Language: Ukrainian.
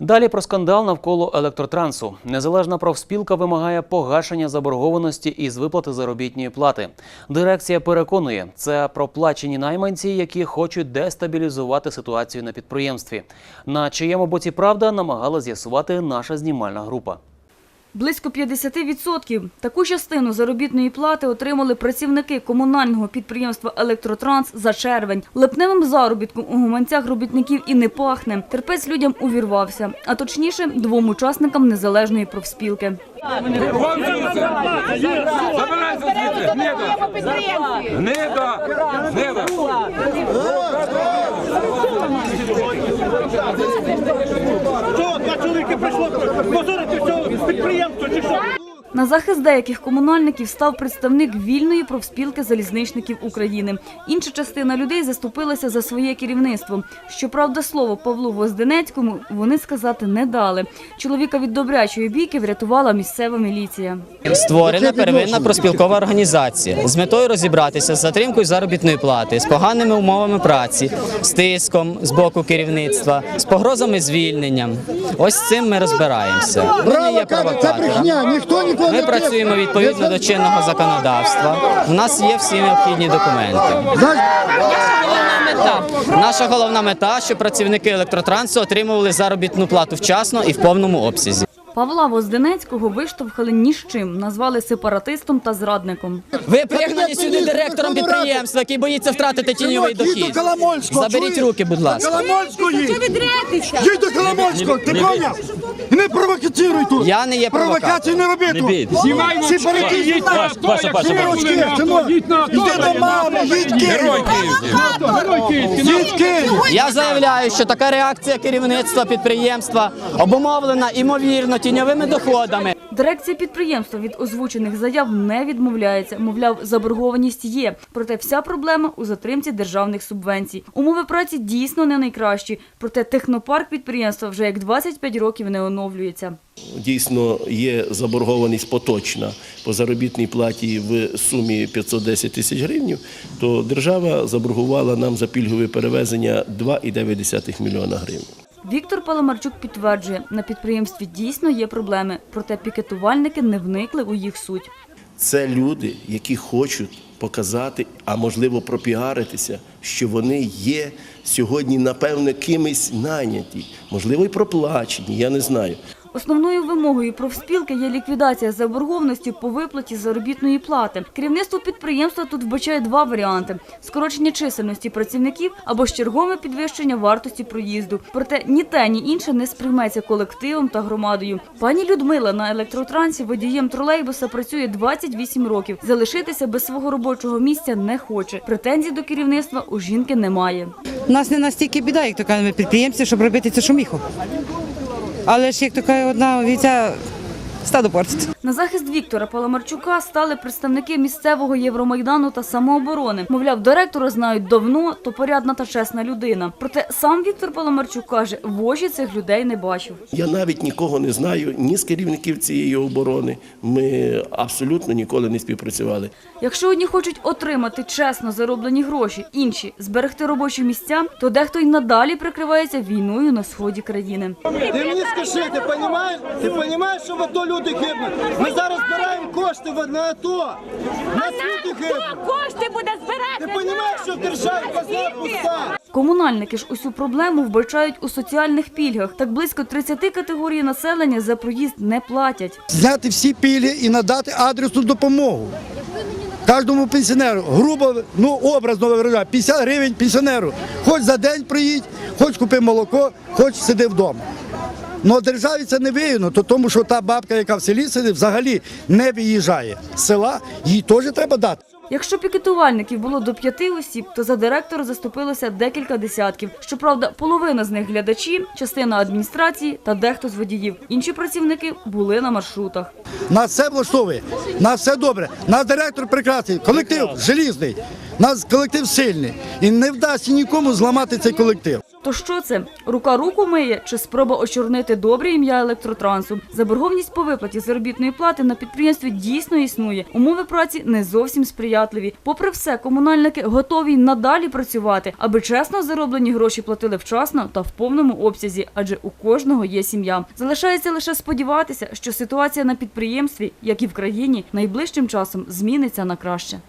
Далі про скандал навколо електротрансу. Незалежна профспілка вимагає погашення заборгованості із виплати заробітної плати. Дирекція переконує, це проплачені найманці, які хочуть дестабілізувати ситуацію на підприємстві. На чиєму боці правда намагала з'ясувати наша знімальна група. Близько 50%. Таку частину заробітної плати отримали працівники комунального підприємства «Електротранс» за червень. Липневим заробітком у гуманцях робітників і не пахне. Терпець людям увірвався, а точніше двом учасникам незалежної профспілки. Два чоловіки прийшло позорити цього підприємства чи що? На захист деяких комунальників став представник вільної профспілки залізничників України. Інша частина людей заступилася за своє керівництво. Щоправда, слово Павлу Возденецькому вони сказати не дали. Чоловіка від добрячої бійки врятувала місцева міліція. Створена первинна проспілкова організація з метою розібратися з затримкою заробітної плати, з поганими умовами праці, з тиском з боку керівництва, з погрозами звільненням. Ось з цим ми розбираємося. Ми не є це брехня, ніхто нікого Ми працюємо відповідно до чинного законодавства. У нас є всі необхідні документи. Наша головна мета, щоб працівники електротрансу отримували заробітну плату вчасно і в повному обсязі. Павла Возденецького виштовхали ні з чим, назвали сепаратистом та зрадником. Ви пригнані сюди директором підприємства, який боїться втратити тіньовий дохід. Заберіть руки, будь ласка. Їдь до Коломольського, ти поняв? І не провокатируй тут! Я не є Провокацію не роби тут! Знімай Всі перекидні Паша, Паша, Сирочки, синок! Йди до мами, їдь Київ! Їдь Київ! Я заявляю, що така реакція керівництва підприємства обумовлена імовірно тіньовими доходами. Дирекція підприємства від озвучених заяв не відмовляється. Мовляв, заборгованість є. Проте вся проблема у затримці державних субвенцій. Умови праці дійсно не найкращі. Проте технопарк підприємства вже як 25 років не оновлюється. Дійсно є заборгованість поточна по заробітній платі в сумі 510 тисяч гривень, то держава заборгувала нам за пільгове перевезення 2,9 мільйона гривень. Віктор Паламарчук підтверджує, на підприємстві дійсно є проблеми, проте пікетувальники не вникли у їх суть. Це люди, які хочуть показати, а можливо пропіаритися, що вони є сьогодні, напевне, кимось наняті, можливо, і проплачені, я не знаю. Основною вимогою профспілки є ліквідація заборгованості по виплаті заробітної плати. Керівництво підприємства тут вбачає два варіанти: скорочення чисельності працівників або ж чергове підвищення вартості проїзду. Проте ні те, ні інше не сприйметься колективом та громадою. Пані Людмила на електротрансі водієм тролейбуса працює 28 років. Залишитися без свого робочого місця не хоче. Претензій до керівництва у жінки немає. У нас не настільки біда, як то кажуть, підприємці, щоб робити цю шуміху. Але ж як така одна віця стадо портить. На захист Віктора Паламарчука стали представники місцевого Євромайдану та самооборони. Мовляв, директора знають давно, то порядна та чесна людина. Проте сам Віктор Паламарчук каже, в очі цих людей не бачив. Я навіть нікого не знаю, ні з керівників цієї оборони. Ми абсолютно ніколи не співпрацювали. Якщо одні хочуть отримати чесно зароблені гроші, інші зберегти робочі місця, то дехто й надалі прикривається війною на сході країни. Ти мені скажи, ти розумієш? Ти розумієш, що в АТО люди гибнуть? Ми зараз збираємо кошти на АТО. Нас люди гибнуть. кошти буде збирати? Ти розумієш, що в державі казна пуста? Комунальники ж усю проблему вбачають у соціальних пільгах. Так близько 30 категорій населення за проїзд не платять. Зняти всі пільги і надати адресну допомогу. Кожному пенсіонеру, грубо, ну образно виражаю, 50 гривень пенсіонеру. Хоч за день приїдь, хоч купи молоко, хоч сиди вдома. Ну державі це не вигідно, то тому що та бабка, яка в селі сидить, взагалі не виїжджає з села, їй теж треба дати. Якщо пікетувальників було до п'яти осіб, то за директора заступилося декілька десятків. Щоправда, половина з них глядачі, частина адміністрації та дехто з водіїв. Інші працівники були на маршрутах. Нас все влаштовує, нас все добре. Наш директор прекрасний, колектив желізний, нас колектив сильний. І не вдасться нікому зламати цей колектив. То що це? Рука руку миє чи спроба очорнити добре ім'я електротрансу? Заборгованість по виплаті заробітної плати на підприємстві дійсно існує. Умови праці не зовсім сприятливі. Попри все, комунальники готові надалі працювати, аби чесно зароблені гроші платили вчасно та в повному обсязі, адже у кожного є сім'я. Залишається лише сподіватися, що ситуація на підприємстві, як і в країні, найближчим часом зміниться на краще.